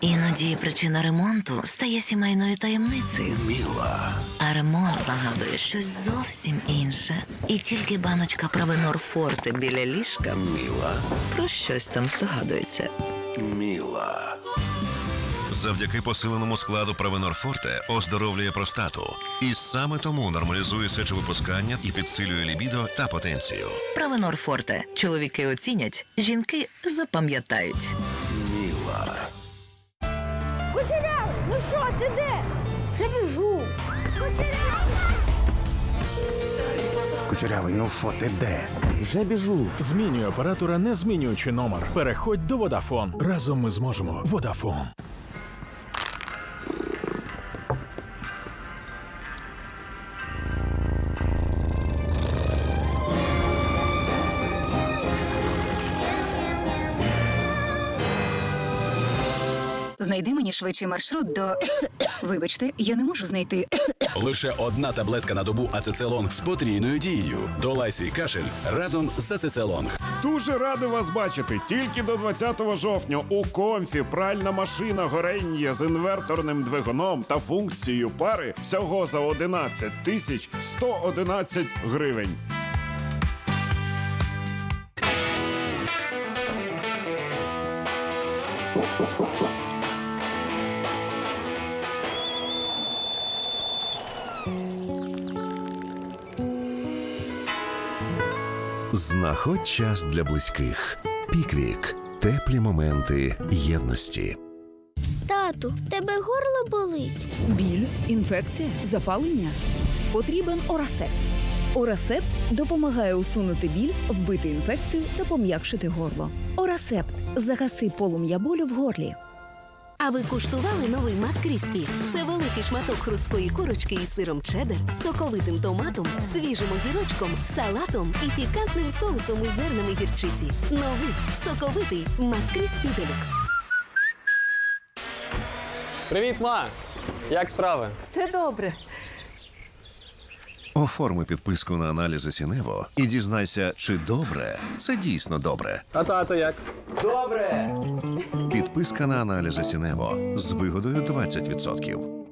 Іноді причина ремонту стає сімейною таємницею. Міла. А ремонт нагадує щось зовсім інше. І тільки баночка Провенор Форте біля ліжка Міла. про щось там здогадується. Міла. Завдяки посиленому складу Провенор Форте оздоровлює простату. І саме тому нормалізує сечовипускання і підсилює лібідо та потенцію. Провенор Форте. Чоловіки оцінять, жінки запам'ятають. Міла. Кучерявий, ну що, ти де? Вже біжу. Кучерявий! Кучерявий, ну що ти де? Вже біжу. Змінюй оператора, не змінюючи номер. Переходь до Водафон. Разом ми зможемо. Водафон. Знайди мені швидший маршрут до. Вибачте, я не можу знайти. Лише одна таблетка на добу ацецелонг з потрійною дією. Долай свій кашель разом з ацецелонг. Дуже радий вас бачити. Тільки до 20 жовтня у комфі пральна машина горення з інверторним двигуном та функцією пари всього за 11 тисяч 111 гривень. Знаходь час для близьких. Піквік. Теплі моменти єдності. Тату, в тебе горло болить. Біль, інфекція, запалення. Потрібен Орасеп. Орасеп допомагає усунути біль, вбити інфекцію та пом'якшити горло. Орасеп загаси полум'я болю в горлі. А ви куштували новий Мак Кріспі? Це великий шматок хрусткої курочки із сиром чеддер, соковитим томатом, свіжим огірочком, салатом і пікантним соусом із зернами гірчиці. Новий соковитий Маккриспі Делюкс. Привіт, ма! Як справи? Все добре. Оформи підписку на аналізи Сінево і дізнайся, чи добре це дійсно добре. А тато як? Добре! Підписка на аналізи Сінево з вигодою 20%.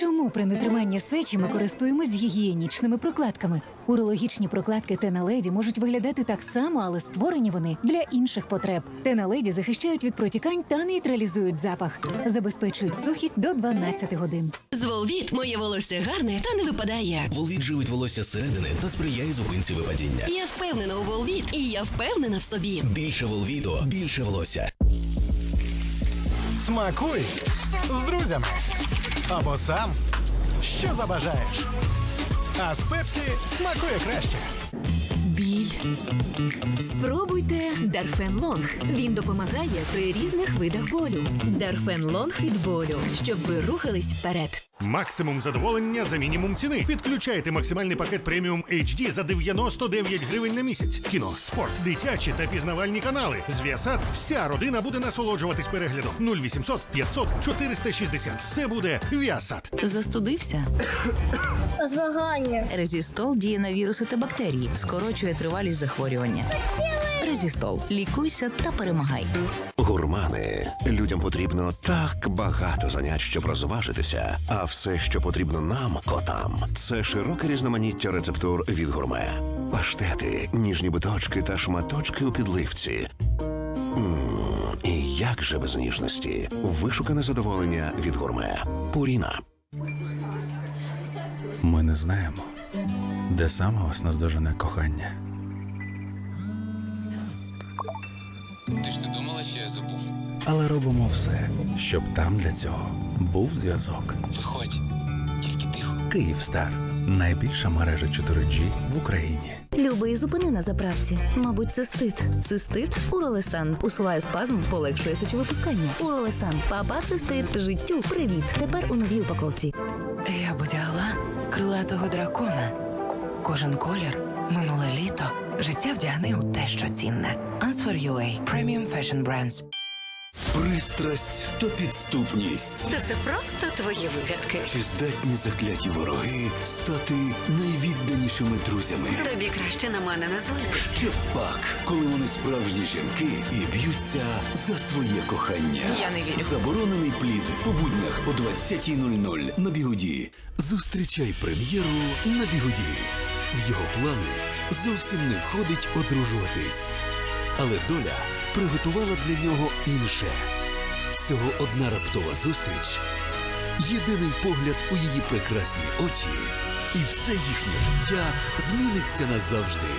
Чому при нетриманні сечі ми користуємось гігієнічними прокладками? Урологічні прокладки Теналеді можуть виглядати так само, але створені вони для інших потреб. Теналеді захищають від протікань та нейтралізують запах, забезпечують сухість до 12 годин. З Волвіт моє волосся гарне та не випадає. Волвіт живить волосся зсередини та сприяє зупинці випадіння. Я впевнена у Волвіт, і я впевнена в собі. Більше волвіту, більше волосся. Смакуй з друзями. Або сам. Що забажаєш? А з Пепсі смакує краще. Біль. Спробуйте Дарфен Лонг. Він допомагає при різних видах болю. Дарфен Лонг від болю, щоб ви рухались вперед. Максимум задоволення за мінімум ціни. Підключайте максимальний пакет преміум HD за 99 гривень на місяць. Кіно, спорт, дитячі та пізнавальні канали. З Віасад вся родина буде насолоджуватись переглядом. 0800 500 460. Все буде Віасад. Застудився? Змагання. Резістол діє на віруси та бактерії, скорочує тривалість захворювання. Резістол. Лікуйся та перемагай. Гурмани. Людям потрібно так багато занять, щоб розважитися. А все, що потрібно нам, котам, це широке різноманіття рецептур від гурме. Паштети, ніжні биточки та шматочки у підливці. Мм, і як же без ніжності? Вишукане задоволення від гурме. Пуріна. Ми не знаємо, де саме вас наздожене кохання. Ти ж не думала, що я забув? Але робимо все, щоб там для цього був зв'язок. Виходь, тільки тихо. Київстар найбільша мережа 4G в Україні. Любий зупини на заправці. Мабуть, це стид. Цистит Уролесан усуває спазм, полегшує сечовипускання. Уролесан, папа цистит, життю. Привіт. Тепер у новій упаковці. Я б одягла крилатого дракона. Кожен колір, минуле літо. Життя вдягни у те, що цінне. Answer UA Premium Fashion Brands. Пристрасть та підступність. Це все просто твої вигадки. Чи здатні закляті вороги стати найвідданішими друзями? Тобі краще на мене не злитись. Ще пак, коли вони справжні жінки і б'ються за своє кохання. Я не вірю. Заборонений плід по буднях о 20.00 на бігоді. Зустрічай прем'єру на бігоді. В його плани зовсім не входить одружуватись. Але доля приготувала для нього інше. Всього одна раптова зустріч, єдиний погляд у її прекрасні очі, і все їхнє життя зміниться назавжди.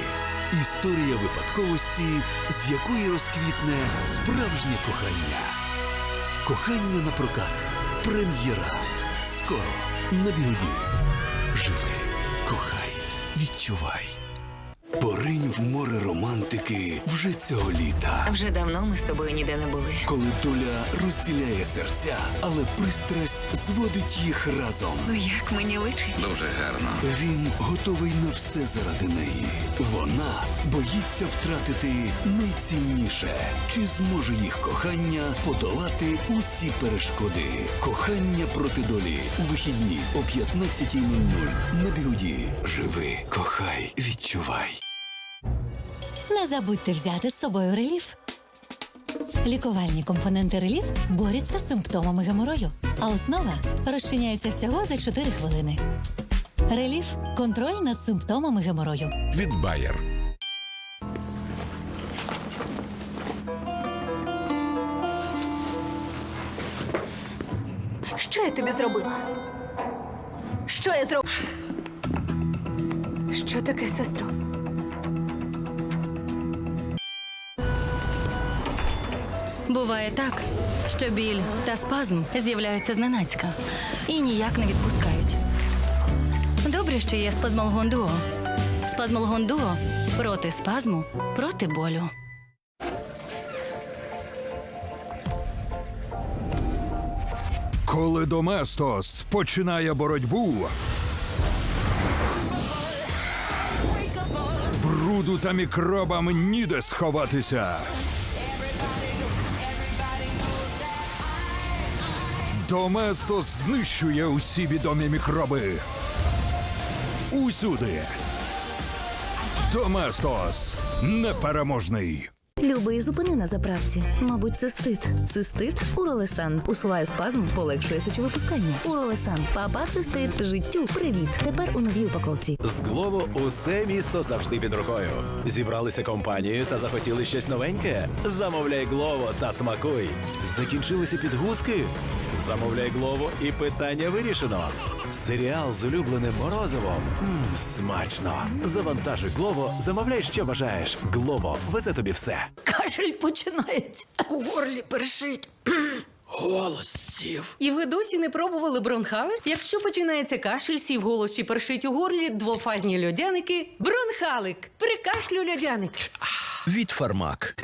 Історія випадковості, з якої розквітне справжнє кохання. Кохання на прокат. Прем'єра. Скоро на бігоді. Відчувай. Поринь в море романтики вже цього літа. Вже давно ми з тобою ніде не були. Коли доля розділяє серця, але пристрасть зводить їх разом. Ну як мені личить? Дуже гарно. Він готовий на все заради неї. Вона боїться втратити найцінніше. Чи зможе їх кохання подолати усі перешкоди? Кохання проти долі у вихідні о 15.00 на бігуді. Живи, кохай, відчувай. Не забудьте взяти з собою реліф. Лікувальні компоненти реліф борються з симптомами геморою, а основа розчиняється всього за 4 хвилини. Реліф контроль над симптомами геморою. від Bayer. Що я тобі зробила? Що я зробила? Що таке, сестро? Буває так, що біль та спазм з'являються зненацька і ніяк не відпускають. Добре, що є спазмолгон дуо. Спазмолгон дуо проти спазму, проти болю. Коли Доместос починає боротьбу, бруду та мікробам ніде сховатися. Доместос знищує усі відомі мікроби. Усюди. Доместос непереможний. Любий зупини на заправці. Мабуть, цистит. Цистит? Уролесан. Усуває спазм, полегшує сечовипускання. Уролесан. Папа цистит. Життю. Привіт. Тепер у новій упаковці. З Глово усе місто завжди під рукою. Зібралися компанією та захотіли щось новеньке. Замовляй Глово та смакуй. Закінчилися підгузки. Замовляй Глово і питання вирішено. Серіал з улюбленим морозивом. Мм, смачно. Завантажуй Глово, замовляй, що бажаєш. Глово везе тобі все. Кашель починається. У горлі першить. Голос сів. І ви досі не пробували бронхали? Якщо починається кашель, сів голос чи першить у горлі, двофазні льодяники. Бронхалик! Прикашлю льодяник. Від Фармак.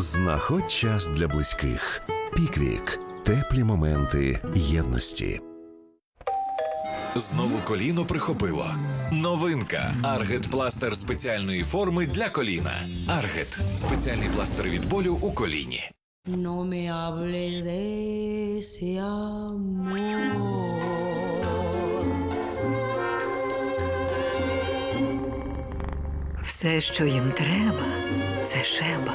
Знаходь час для близьких. Піквік. Теплі моменти єдності. Знову коліно прихопило. Новинка. Аргет пластир спеціальної форми для коліна. Аргет спеціальний пластир від болю у коліні. No me hables de ese amor. Все, що їм треба, це шеба.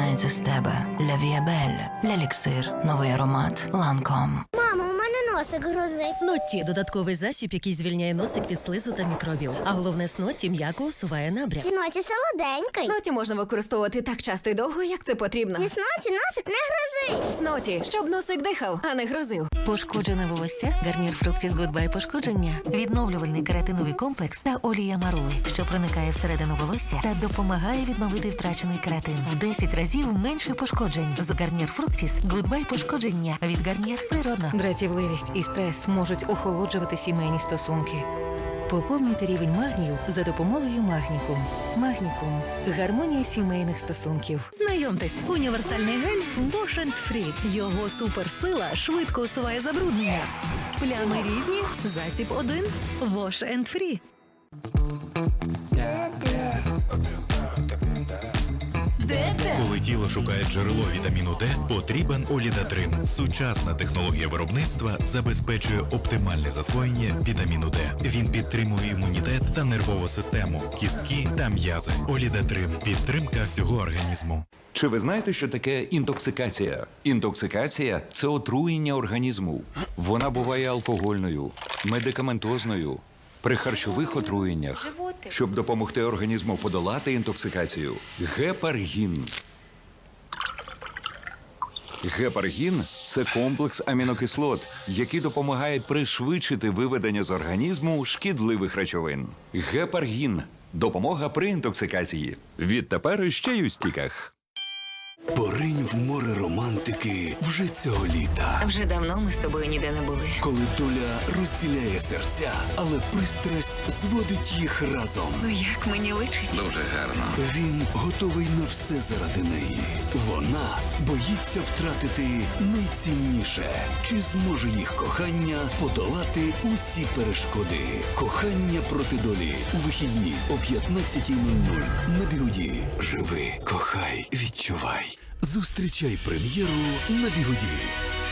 Починається з тебе. Ля Віабель, Ля Ліксир, новий аромат, Ланком. Носик грозить. Снотті додатковий засіб, який звільняє носик від слизу та мікробів. А головне снотті м'яко усуває набряк. Сноті солоденький. Сноті можна використовувати так часто і довго, як це потрібно. Зі сноті носик не грозить. Сноті, щоб носик дихав, а не грозив. Пошкоджене волосся, гарнір Фруктіс Гудбай пошкодження, відновлювальний кератиновий комплекс та олія марули, що проникає всередину волосся та допомагає відновити втрачений кератин. В 10 разів менше пошкоджень. З гарнір Фруктіс Гудбай пошкодження від гарнір природно. Дратівливість і стрес можуть охолоджувати сімейні стосунки. Поповнюйте рівень магнію за допомогою магнікум. Магнікум гармонія сімейних стосунків. Знайомтесь, універсальний гель Wash Free. Його суперсила швидко усуває забруднення. Плями різні, засіб один Wash and Free. Коли тіло шукає джерело вітаміну Д, потрібен Олідатрим. Сучасна технологія виробництва забезпечує оптимальне засвоєння вітаміну Д. Він підтримує імунітет та нервову систему, кістки та м'язи. Олідатрим підтримка всього організму. Чи ви знаєте, що таке інтоксикація? Інтоксикація це отруєння організму. Вона буває алкогольною, медикаментозною, при харчових отруєннях. Щоб допомогти організму подолати інтоксикацію, гепаргін. Гепаргін це комплекс амінокислот, які допомагають пришвидшити виведення з організму шкідливих речовин. Гепаргін допомога при інтоксикації. Відтепер ще й у стіках. Поринь в море романтики вже цього літа. Вже давно ми з тобою ніде не були. Коли доля розділяє серця, але пристрасть зводить їх разом. Ну як мені личить? Дуже гарно. Він готовий на все заради неї. Вона боїться втратити найцінніше. Чи зможе їх кохання подолати усі перешкоди? Кохання проти долі у вихідні о 15.00 на бігуді. Живи, кохай, відчувай. Зустрічай прем'єру на бігуді.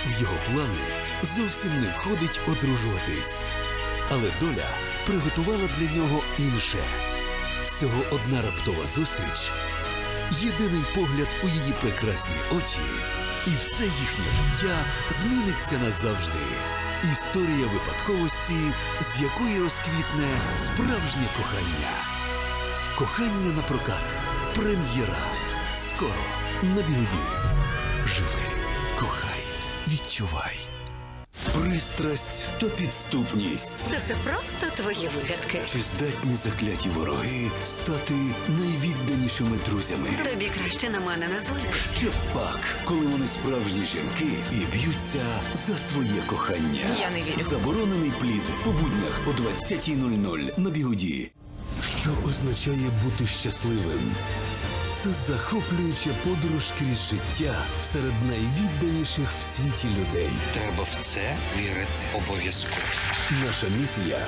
В його плани зовсім не входить одружуватись. Але доля приготувала для нього інше. Всього одна раптова зустріч, єдиний погляд у її прекрасні очі, і все їхнє життя зміниться назавжди. Історія випадковості, з якої розквітне справжнє кохання. Кохання на прокат. Прем'єра. Скоро на бігуді. Живи, кохай, відчувай. Пристрасть та підступність. Це все просто твої вигадки. Чи здатні закляті вороги стати найвідданішими друзями? Тобі краще на мене не злитись. Ще пак, коли вони справжні жінки і б'ються за своє кохання. Я не вірю. Заборонений плід по буднях о 20.00 на бігуді. Що означає бути щасливим? Це захоплююча подорож крізь життя серед найвідданіших в світі людей. Треба в це вірити обов'язково. Наша місія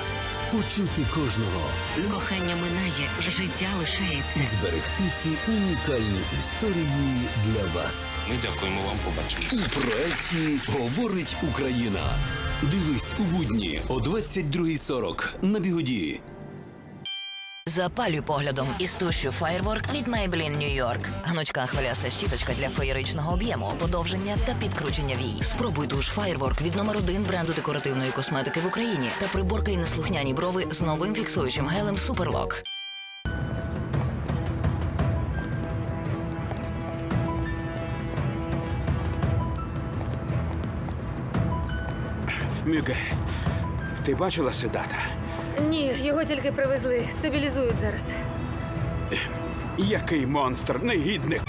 почути кожного Кохання минає, життя лишається. і зберегти ці унікальні історії для вас. Ми дякуємо вам, побачимось. У проєкті Говорить Україна. Дивись у будні о 22.40 на бігуді. Запалюй поглядом тушю Firework від Maybelline New York. Гнучка хвиляста щіточка для феєричного об'єму, подовження та підкручення вій. Спробуй туш Firework від номер один бренду декоративної косметики в Україні та приборкай неслухняні брови з новим фіксуючим гелем Superlock. Мюге, ти бачила Седата? Ні, його тільки привезли. Стабілізують зараз. Який монстр, негідник.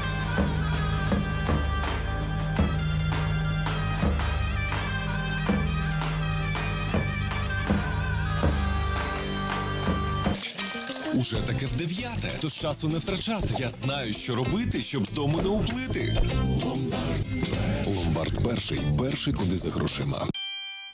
Уже таке в дев'яте, тож часу не втрачати. Я знаю, що робити, щоб з дому не уплити. Ломбард. Ломбард перший. Перший куди за грошима.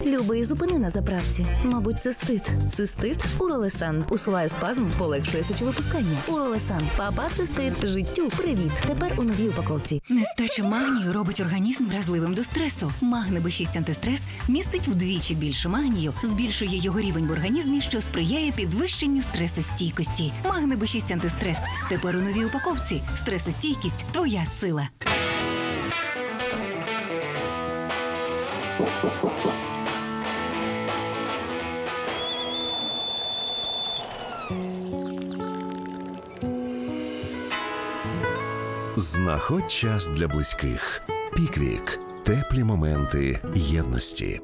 Любий зупини на заправці. Мабуть, цистит. Цистит Уролесан. Усуває спазм, полегшує сечовипускання. Уролесан. Папа цистит. Життю. Привіт. Тепер у новій упаковці. Нестача магнію робить організм вразливим до стресу. Магне Б6 антистрес містить вдвічі більше магнію, збільшує його рівень в організмі, що сприяє підвищенню стресостійкості. Магне Б6 антистрес. Тепер у новій упаковці. Стресостійкість твоя сила. Знаходь час для близьких. Піквік. Теплі моменти єдності.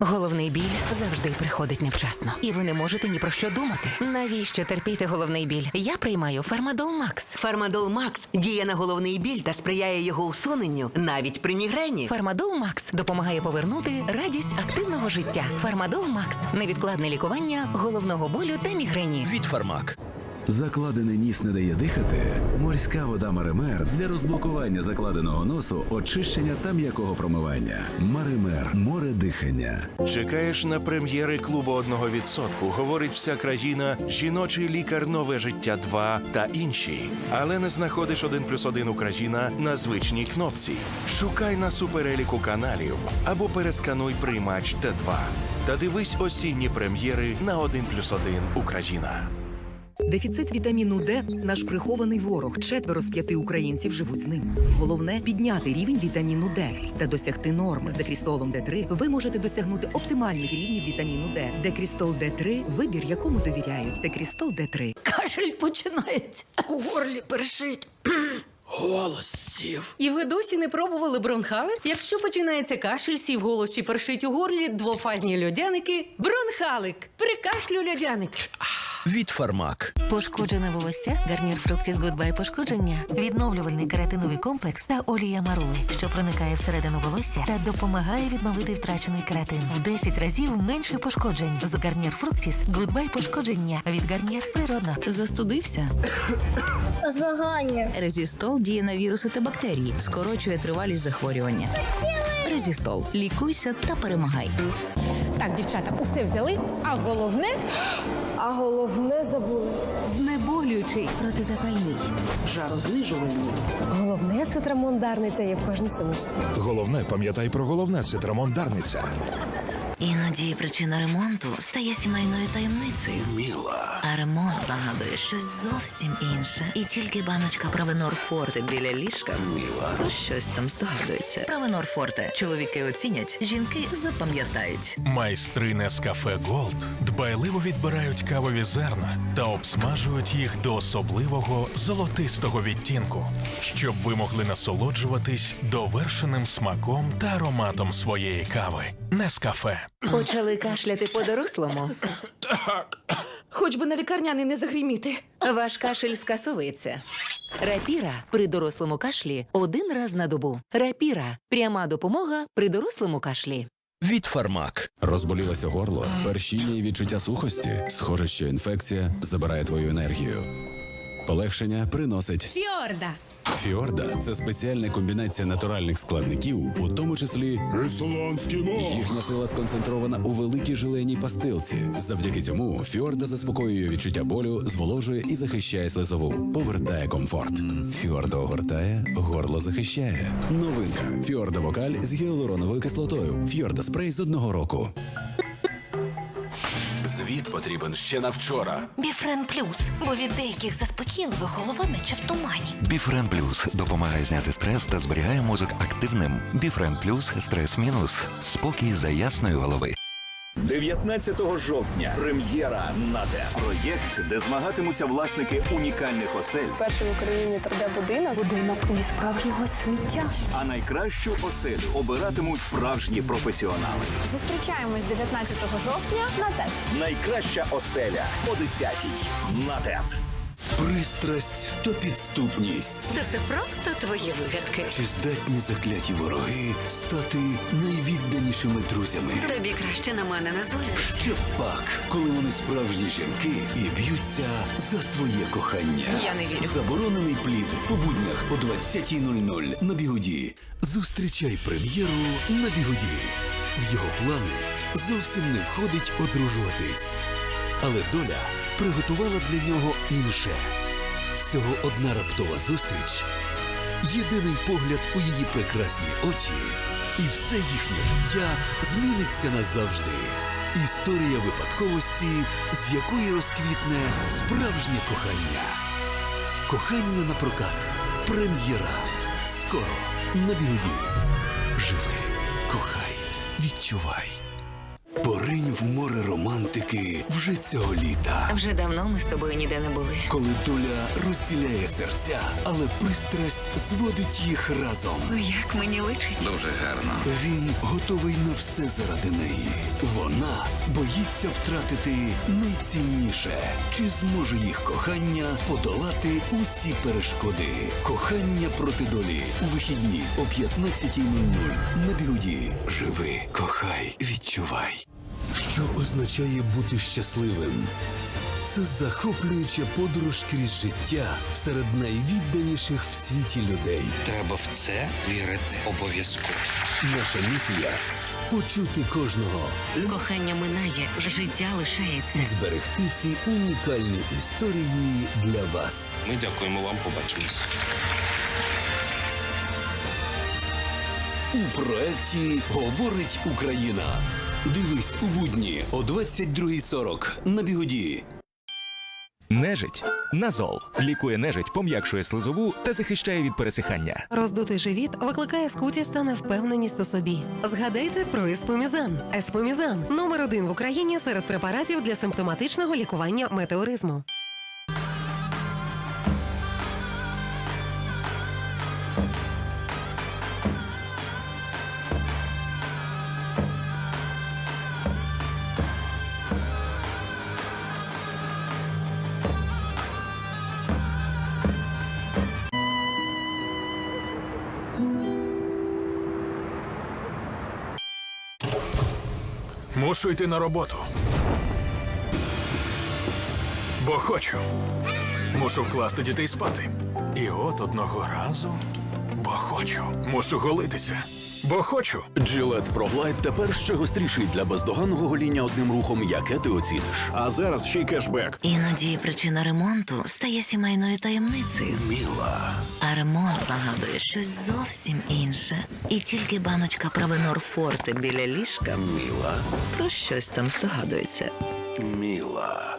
Головний біль завжди приходить невчасно, і ви не можете ні про що думати. Навіщо терпіти головний біль? Я приймаю Фармадол Макс. Фармадол Макс діє на головний біль та сприяє його усуненню навіть при мігрені. Фармадол Макс допомагає повернути радість активного життя. Фармадол Макс невідкладне лікування головного болю та мігрені. Від Фармак. Закладений ніс не дає дихати. Морська вода Маример для розблокування закладеного носу, очищення та м'якого промивання. Маример море дихання. Чекаєш на прем'єри клубу одного відсотку, говорить вся країна, жіночий лікар нове життя 2 та інші. Але не знаходиш один плюс один Україна на звичній кнопці. Шукай на супереліку каналів або перескануй приймач Т2. Та дивись осінні прем'єри на 1 плюс 1 Україна. Дефіцит вітаміну Д наш прихований ворог. Четверо з п'яти українців живуть з ним. Головне підняти рівень вітаміну Д та досягти норм. З декрістолом Д3 ви можете досягнути оптимальних рівнів вітаміну Д. Декрістол Д3 – вибір, якому довіряють. Декрістол Д3. Кашель починається. У горлі першить. Голос сів. І ви досі не пробували бронхали? Якщо починається кашель, сів голос чи першить у горлі, двофазні льодяники, бронхалик. При кашлю льодяник. Від Фармак. Пошкоджене волосся, гарнір фруктіс Гудбай пошкодження, відновлювальний кератиновий комплекс та олія марули, що проникає всередину волосся та допомагає відновити втрачений кератин. В 10 разів менше пошкоджень. З гарнір фруктіс Гудбай пошкодження. Від гарнір природно. Застудився? Змагання. Резістол діє на віруси та бактерії, скорочує тривалість захворювання. Резістол. Лікуйся та перемагай. Так, дівчата, усе взяли, а головне. А головне забули. Знеболюючий протизапальний. Жарознижувальний. Головне це трамон Дарниця є в кожній сумочці. Головне, пам'ятай про головне це трамон Дарниця. Іноді причина ремонту стає сімейною таємницею. Міла. А ремонт нагадує щось зовсім інше. І тільки баночка Правенор Форте біля ліжка про щось там здогадується. Правенор Форте. Чоловіки оцінять, жінки запам'ятають. Майстри Нескафе Голд дбайливо відбирають кавові зерна та обсмажують їх до особливого золотистого відтінку, щоб ви могли насолоджуватись довершеним смаком та ароматом своєї кави. Нескафе. Почали кашляти по-дорослому. Хоч би на лікарняний не загриміти. Ваш кашель скасовується. Рапіра при дорослому кашлі один раз на добу. Рапіра пряма допомога при дорослому кашлі. Від Фармак. Розболілося горло, першіння і відчуття сухості. Схоже, що інфекція забирає твою енергію. Полегшення приносить Фіорда. Фіорда це спеціальна комбінація натуральних складників, у тому числі ісландський мох. Їхня сила сконцентрована у великій жиленій пастилці. Завдяки цьому Фіорда заспокоює відчуття болю, зволожує і захищає слизову, повертає комфорт. Фіорда огортає, горло захищає. Новинка Фіорда Вокаль з гіалуроновою кислотою. Фіорда спрей з одного року. Звіт потрібен ще на вчора. Біфрен плюс, бо від деяких заспокійливих голова наче в тумані. Біфрен Плюс допомагає зняти стрес та зберігає мозок активним. Біфрен Плюс стрес мінус. Спокій за ясної голови. 19 жовтня прем'єра на те Проєкт, де змагатимуться власники унікальних осель, Перший в Україні 3D-будинок. Будинок зі справжнього сміття. а найкращу оселю обиратимуть справжні професіонали. Зустрічаємось 19 жовтня на ТЕТ. Найкраща оселя о 10-й. «Надет». Пристрасть то підступність. Це все просто твої вигадки. Чи здатні закляті вороги стати найвідданішими друзями? Тобі краще на мене не злитись. Ще пак, коли вони справжні жінки і б'ються за своє кохання. Я не вірю. Заборонений плід по буднях о 20.00 на бігоді. Зустрічай прем'єру на бігоді. В його плани зовсім не входить одружуватись. Але доля приготувала для нього інше. Всього одна раптова зустріч, єдиний погляд у її прекрасні очі, і все їхнє життя зміниться назавжди. Історія випадковості, з якої розквітне справжнє кохання. Кохання на прокат. Прем'єра. Скоро на бігуді. Живи, кохай, відчувай. Поринь в море романтики вже цього літа. Вже давно ми з тобою ніде не були. Коли доля розділяє серця, але пристрасть зводить їх разом. Як мені личить? Дуже гарно. Він готовий на все заради неї. Вона боїться втратити найцінніше. Чи зможе їх кохання подолати усі перешкоди? Кохання проти долі у вихідні о 15.00 на бігуді. Живи, кохай, відчувай. Що означає бути щасливим? Це захоплююча подорож крізь життя серед найвідданіших в світі людей. Треба в це вірити обов'язково. Наша місія почути кожного Кохання минає, життя лишається. і зберегти ці унікальні історії для вас. Ми дякуємо вам, побачимось. У проєкті Говорить Україна. Дивись у будні о 22.40 на бігоді. Нежить. Назол лікує нежить, пом'якшує слизову та захищає від пересихання. Роздутий живіт викликає скутість та невпевненість у собі. Згадайте про еспомізан. Еспомізан номер один в Україні серед препаратів для симптоматичного лікування метеоризму. Мушу йти на роботу. Бо хочу. Мушу вкласти дітей спати. І от одного разу. Бо хочу. Мушу голитися. Бо хочу. Джилет Проглайд тепер ще гостріший для бездоганного гоління одним рухом, яке ти оціниш. А зараз ще й кешбек. Іноді причина ремонту стає сімейною таємницею. Міла. А ремонт нагадує щось зовсім інше. І тільки баночка Провенор Форте біля ліжка Міла. про щось там здогадується. Міла.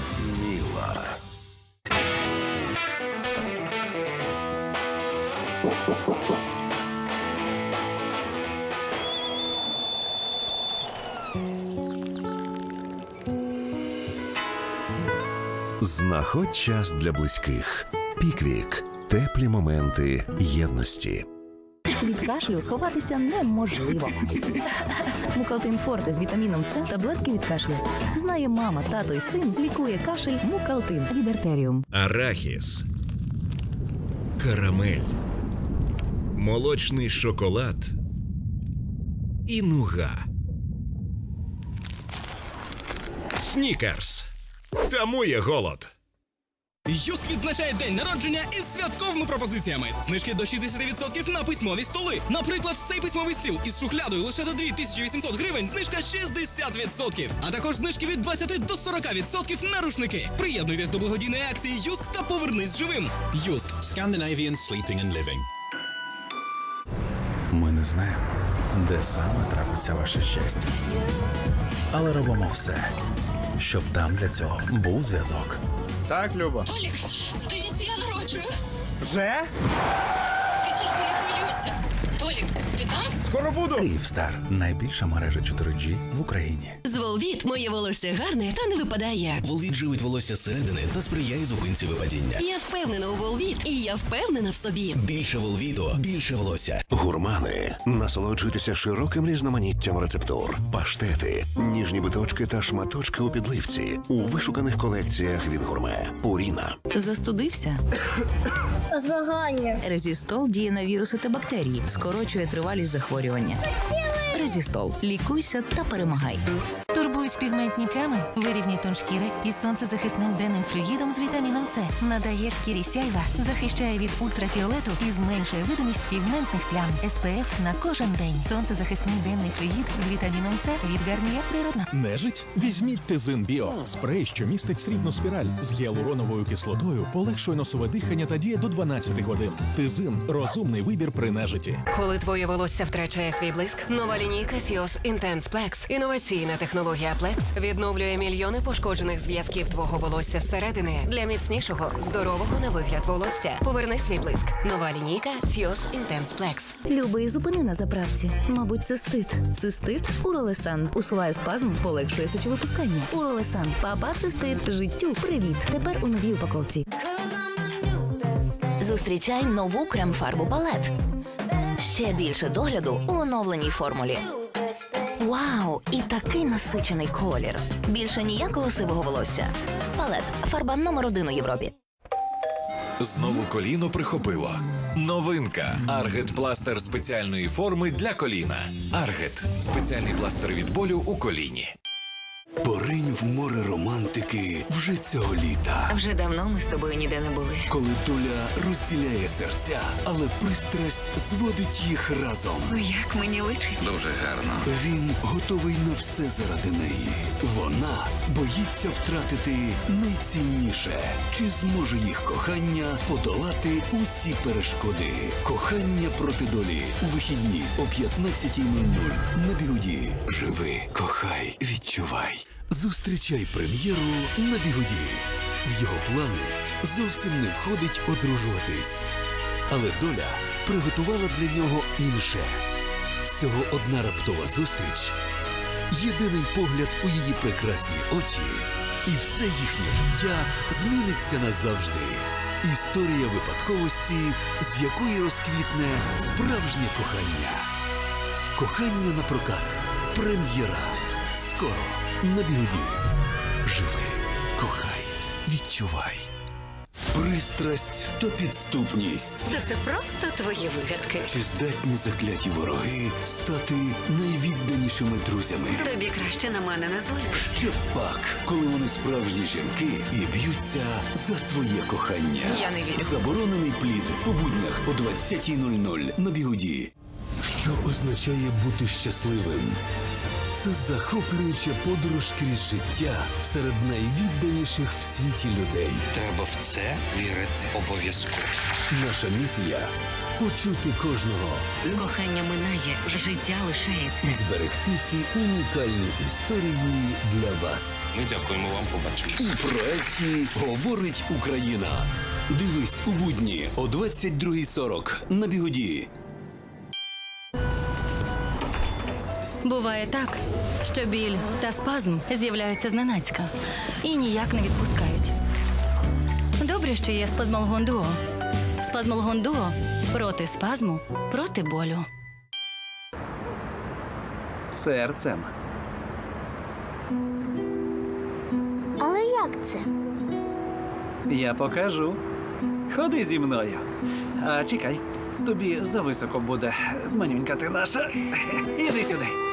Знаходь час для близьких. Піквік. Теплі моменти єдності. Від кашлю сховатися неможливо. Мукалтин Форте з вітаміном С таблетки від кашлю. Знає мама, тато і син лікує кашель Мукалтин від артеріум. Арахіс. Карамель. Молочний шоколад. І нуга. Снікерс. Тому є голод. Юск відзначає день народження із святковими пропозиціями. Знижки до 60% на письмові столи. Наприклад, цей письмовий стіл із шухлядою лише за 2800 гривень, знижка 60%. А також знижки від 20 до 40% на рушники. Приєднуйтесь до благодійної акції Юск та повернись живим. Юск Scandinavian Sleeping and Living. Ми не знаємо, де саме трапиться ваше щастя. Але робимо все, щоб там для цього був зв'язок. Так, Люба. Толік, здається, я народжую. Вже? Скоро буду. Київстар найбільша мережа 4G в Україні. З Волвіт моє волосся гарне та не випадає. Волвіт живить волосся зсередини та сприяє зупинці випадіння. Я впевнена у Волвіт, і я впевнена в собі. Більше волвіту, більше волосся. Гурмани. Насолоджуйтеся широким різноманіттям рецептур, паштети, ніжні биточки та шматочки у підливці у вишуканих колекціях від гурме. Пуріна. Застудився? Змагання. Резістол діє на віруси та бактерії, скорочує тривалість захворювання захворювання. Резістол. Лікуйся та перемагай. Турбують пігментні плями, вирівнюй тон шкіри із сонцезахисним денним флюїдом з вітаміном С. Надає шкірі сяйва, захищає від ультрафіолету і зменшує видимість пігментних плям. СПФ на кожен день. Сонцезахисний денний флюїд з вітаміном С від Гарнієр природно. Нежить? Візьміть Тизин Біо. Спрей, що містить срібну спіраль з гіалуроновою кислотою, полегшує носове дихання та діє до 12 годин. Тизин розумний вибір при нежиті. Коли твоє волосся втрачає свій блиск, нова лінійка Сіос Intense Plex. Інноваційна технологія Плекс відновлює мільйони пошкоджених зв'язків твого волосся зсередини для міцнішого, здорового на вигляд волосся. Поверни свій блиск. Нова лінійка Сіос Інтенс Плекс. Любий зупини на заправці. Мабуть, цистит. Цистит Уролесан усуває спазм, полегшує сечовипускання. Уролесан. Папа цистит. Життю. Привіт. Тепер у новій упаковці. Зустрічай нову крем-фарбу палет. Ще більше догляду у оновленій формулі. Вау! І такий насичений колір. Більше ніякого сивого волосся. Палет фарба номер один у Європі. Знову коліно прихопило. Новинка Аргет пластир спеціальної форми для коліна. Аргет спеціальний пластир від болю у коліні. Поринь в море романтики вже цього літа. Вже давно ми з тобою ніде не були. Коли доля розділяє серця, але пристрасть зводить їх разом. Як мені личить? Дуже гарно. Він готовий на все заради неї. Вона боїться втратити найцінніше. Чи зможе їх кохання подолати усі перешкоди? Кохання проти долі у вихідні о 15.00 на бігуді. Живи, кохай, відчувай. Зустрічай прем'єру на бігуді. В його плани зовсім не входить одружуватись. Але доля приготувала для нього інше. Всього одна раптова зустріч, єдиний погляд у її прекрасні очі, і все їхнє життя зміниться назавжди. Історія випадковості, з якої розквітне справжнє кохання. Кохання на прокат. Прем'єра. Скоро на бігуді. Живи, кохай, відчувай. Пристрасть то підступність. Це все просто твої вигадки. Чи здатні закляті вороги стати найвідданішими друзями? Тобі краще на мене не злитись. Ще пак, коли вони справжні жінки і б'ються за своє кохання. Я не вірю. Заборонений плід по буднях о 20.00 на бігуді. Що означає бути щасливим? Це захоплююча подорож крізь життя серед найвідданіших в світі людей. Треба в це вірити обов'язково. Наша місія почути кожного Кохання минає, життя лишається. і зберегти ці унікальні історії для вас. Ми дякуємо вам, У побачимось. проекті Говорить Україна. Дивись у будні о 22.40 на бігуді. Буває так, що біль та спазм з'являються зненацька і ніяк не відпускають. Добре, що є спазмалгон дуо. Спазмалгон дуо проти спазму, проти болю. Серцем. Але як це? Я покажу. Ходи зі мною. А чекай, тобі зависоко буде. Манюнька ти наша. Іди сюди.